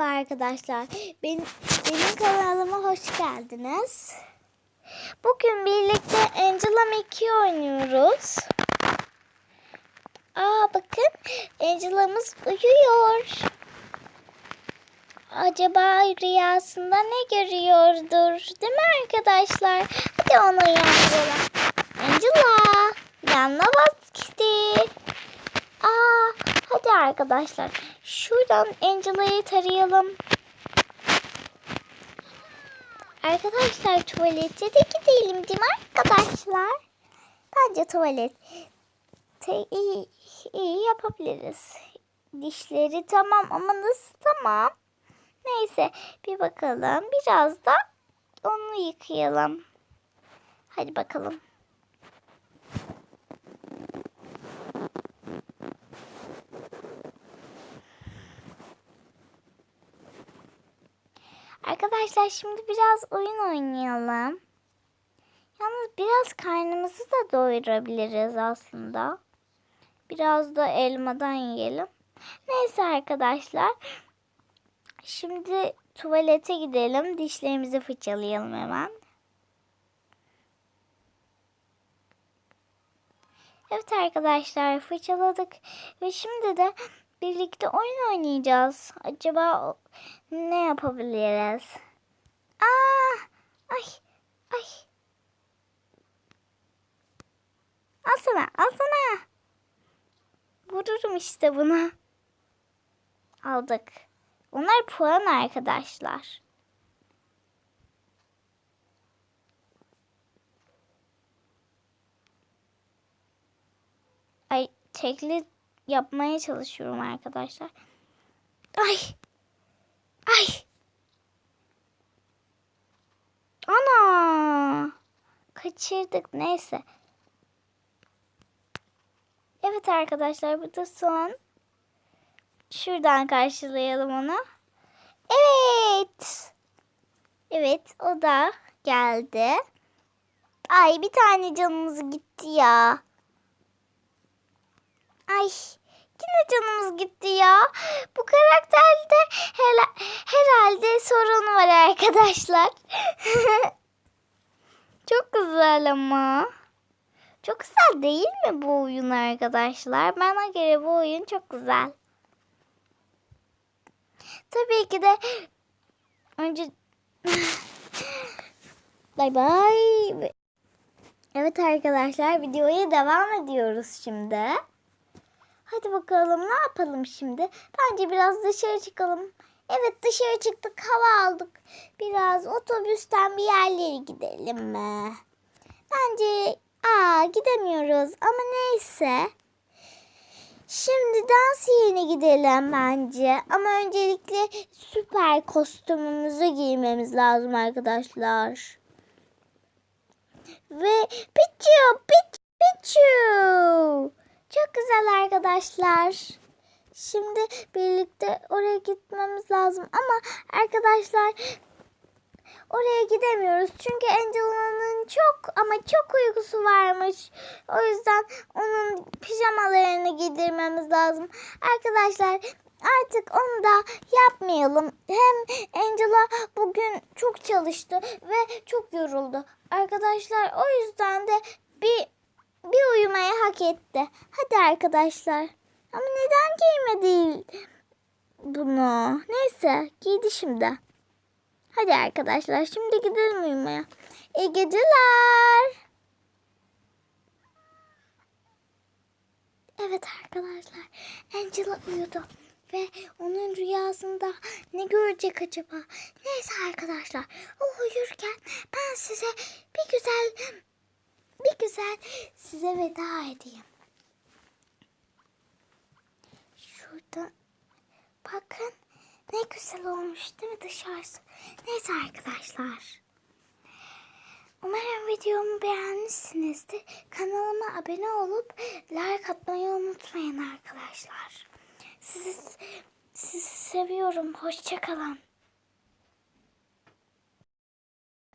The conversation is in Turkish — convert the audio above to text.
Merhaba arkadaşlar. Benim, benim kanalıma hoş geldiniz. Bugün birlikte Angela Mickey oynuyoruz. Aa bakın Angela'mız uyuyor. Acaba rüyasında ne görüyordur? Değil mi arkadaşlar? Hadi onu uyandıralım. Angela yanına vakti. Aa, hadi arkadaşlar. Şuradan Angela'yı tarayalım. Arkadaşlar tuvalete de gidelim değil mi arkadaşlar? Bence tuvalet iyi, iyi yapabiliriz. Dişleri tamam ama nasıl tamam? Neyse bir bakalım. Biraz da onu yıkayalım. Hadi bakalım. Arkadaşlar şimdi biraz oyun oynayalım. Yalnız biraz karnımızı da doyurabiliriz aslında. Biraz da elmadan yiyelim. Neyse arkadaşlar. Şimdi tuvalete gidelim. Dişlerimizi fırçalayalım hemen. Evet arkadaşlar fırçaladık. Ve şimdi de birlikte oyun oynayacağız. Acaba ne yapabiliriz? Aa! Ay! Ay! Al sana! Al! Vururum işte buna. Aldık. Bunlar puan arkadaşlar. Ay tekli yapmaya çalışıyorum arkadaşlar. Ay. Ay. Ana. Kaçırdık neyse. Evet arkadaşlar bu da son. Şuradan karşılayalım onu. Evet. Evet o da geldi. Ay bir tane canımız gitti ya. Ay yine canımız gitti ya. Bu karakterde hela- herhalde sorun var arkadaşlar. Çok güzel ama. Çok güzel değil mi bu oyun arkadaşlar? Bana göre bu oyun çok güzel. Tabii ki de önce bay bay. Evet arkadaşlar videoya devam ediyoruz şimdi. Hadi bakalım ne yapalım şimdi? Bence biraz dışarı çıkalım. Evet dışarı çıktık hava aldık. Biraz otobüsten bir yerlere gidelim mi? Bence aa gidemiyoruz ama neyse. Şimdi dans yerine gidelim bence. Ama öncelikle süper kostümümüzü giymemiz lazım arkadaşlar. Ve piçu piç piçu. Çok güzel arkadaşlar. Şimdi birlikte oraya gitmemiz lazım ama arkadaşlar oraya gidemiyoruz. Çünkü Angela'nın çok ama çok uykusu varmış. O yüzden onun pijamalarını giydirmemiz lazım. Arkadaşlar artık onu da yapmayalım. Hem Angela bugün çok çalıştı ve çok yoruldu. Arkadaşlar o yüzden de bir bir uyumayı hak etti. Hadi arkadaşlar. Ama neden giymedi bunu? Neyse giydi şimdi. Hadi arkadaşlar şimdi gidelim uyumaya. İyi geceler. Evet arkadaşlar Angela uyudu ve onun rüyasında ne görecek acaba? Neyse arkadaşlar o uyurken ben size bir güzel bir güzel size veda edeyim. Şurada bakın ne güzel olmuş değil mi dışarısı? Neyse arkadaşlar. Umarım videomu beğenmişsinizdir. Kanalıma abone olup like atmayı unutmayın arkadaşlar. Sizi, sizi seviyorum. Hoşçakalın.